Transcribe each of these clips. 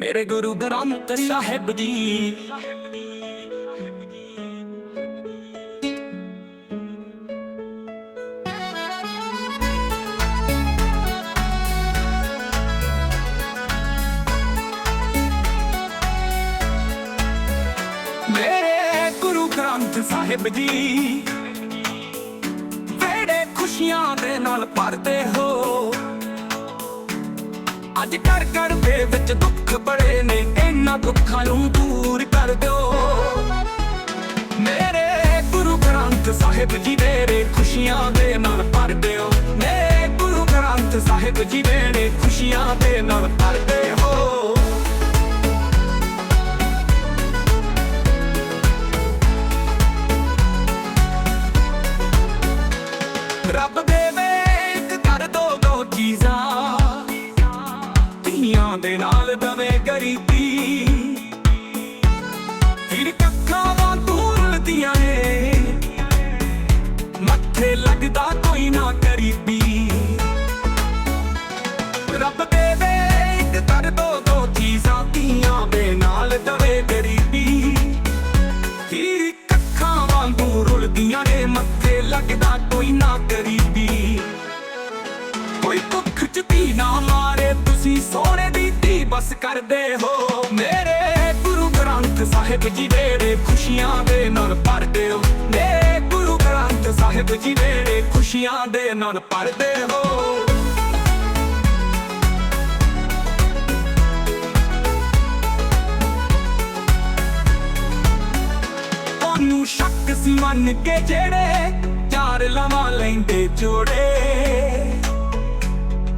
ਮੇਰੇ ਗੁਰੂ ਗ੍ਰੰਥ ਸਾਹਿਬ ਜੀ। ਮੇਰੇ ਗੁਰੂ ਗ੍ਰੰਥ ਸਾਹਿਬ ਜੀ, ਵੇੜੇ ਖੁਸ਼ੀਆਂ ਦੇ ਨਾਲ ਭਰਦੇ ਹੋ। ਅੱਜ ਘਰ ਘਰ ਦੇ ਵਿੱਚ ਦੁੱਖ ਬੜੇ ਨੇ, ਇਹਨਾਂ ਦੁੱਖਾਂ ਨੂੰ ਦੂਰ ਕਰ ਦਿਓ। ਮੇਰੇ ਗੁਰੂ ਗ੍ਰੰਥ ਸਾਹਿਬ ਜੀ ਮੇਰੇ ਖੁਸ਼ੀਆਂ ਦੇ ਨਾਲ ਭਰ ਦਿਓ। ਮੇਰੇ ਗੁਰੂ ਗ੍ਰੰਥ ਸਾਹਿਬ ਜੀ ਮੇਰੇ ਖੁਸ਼ੀਆਂ ਦੇ ਨਾਲ ਭਰ ਦਿਓ। ਰੱਬ ਦੇਵੇ ਇੱਕ ਕਰ ਦੋ ਦੋ ਚੀਜ਼ਾਂ, ਧੀਆਂ ਦੇ ਨਾਲ ਦਵੇ। ਲੱਗਦਾ ਕੋਈ ਨਾ ਗਰੀਬੀ। ਕੋਈ ਭੁੱਖ ਚ ਧੀ ਨਾ ਮਾਰੇ, ਤੁਸੀਂ ਸੋਨੇ ਦੀ ਧੀ ਬਸ ਕਰਦੇ ਹੋ। ਮੇਰੇ ਗੁਰੂ ਗ੍ਰੰਥ ਸਾਹਿਬ ਜੀ ਦੇ ਖੁਸ਼ੀਆਂ ਦੇ ਨਾਲ ਭਰਦੇ ਹੋ। ਮੇਰੇ ਗੁਰੂ ਗ੍ਰੰਥ ਸਾਹਿਬ ਜੀ ਦੇ ਖੁਸ਼ੀਆਂ ਦੇ ਨਾਲ ਭਰਦੇ ਹੋ। ਉਹਨੂੰ ਸ਼ੱਕ ਸੀ ਮੰਨ ਕੇ ਜਿਹੜੇ ਚਾਰ ਲਵਾਂ ਲੈਂਦੇ ਜੋੜੇ।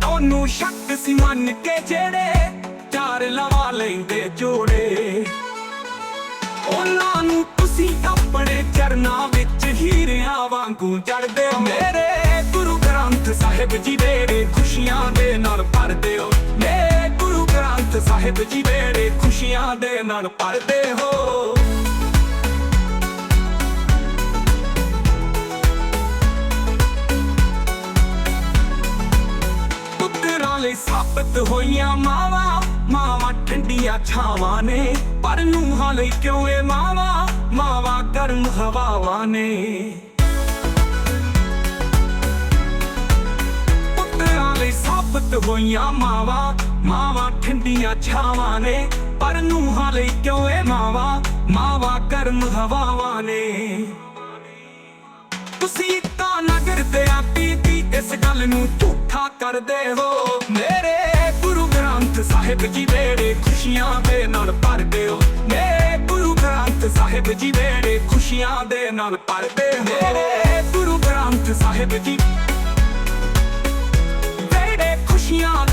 ਉਹਨੂੰ ਸ਼ੱਕ ਸੀ ਮੰਨ ਕੇ ਜਿਹੜੇ ਚਾਰ ਲਵਾਂ ਲੈਂਦੇ ਜੋੜੇ। ਉਹਨਾਂ ਨੂੰ ਤੁਸੀਂ ਆਪਣੇ ਚਰਨਾਂ ਵਿੱਚ ਹੀਰਿਆਂ ਵਾਂਗੂ ਚੜਦੇ ਹੋ। ਮੇਰੇ ਗੁਰੂ ਗ੍ਰੰਥ ਸਾਹਿਬ ਜੀ ਦੇ ਖੁਸ਼ੀਆਂ ਦੇ ਨਾਲ ਭਰਦੇ ਹੋ। ਮੇਰੇ ਗੁਰੂ ਗ੍ਰੰਥ ਸਾਹਿਬ ਜੀ ਦੇ ਖੁਸ਼ੀਆਂ ਦੇ ਨਾਲ ਭਰਦੇ ਹੋ। ਪੁੱਤਰਾਂ ਸਾਬਤ ਹੋਈਆਂ ਮਾਵਾ ਮਾਵਾ ਠੰਡੀਆਂ ਛਾਵਾਂ ਨੇ, ਪਰ ਨੂੰਹਾਂ ਲਈ ਕਿਉਂ ਏ ਮਾਵਾ ਮਾਵਾ ਗਰਮ ਹਵਾਵਾਂ ਨੇ? ਪੁੱਤਰਾਂ ਲਈ ਸਾਬਤ ਹੋਈਆਂ ਮਾਵਾ ਮਾਵਾ ਠੰਡੀਆਂ ਛਾਵਾਂ ਨੇ, ਪਰ ਨੂੰ ਲਈ ਕਿਉਂ ਏ ਮਾਵਾ ਮਾਵਾ ਗਰਮ ਹਵਾਵਾਂ ਨੇ? ਤੁਸੀਂ ਨੂੰ ਝੂਠਾ ਕਰਦੇ ਹੋ। ਮੇਰੇ ਗੁਰੂ ਗ੍ਰੰਥ ਸਾਹਿਬ ਜੀ ਵੇੜੇ ਖੁਸ਼ੀਆਂ ਦੇ ਨਾਲ ਭਰਦੇ ਹੋ। ਮੇਰੇ ਗੁਰੂ ਗ੍ਰੰਥ ਸਾਹਿਬ ਜੀ ਵੇੜੇ ਖੁਸ਼ੀਆਂ ਦੇ ਨਾਲ ਭਰਦੇ ਹੋ। ਮੇਰੇ ਗੁਰੂ ਗ੍ਰੰਥ ਸਾਹਿਬ ਜੀ ਵੇੜੇ ਖੁਸ਼ੀਆਂ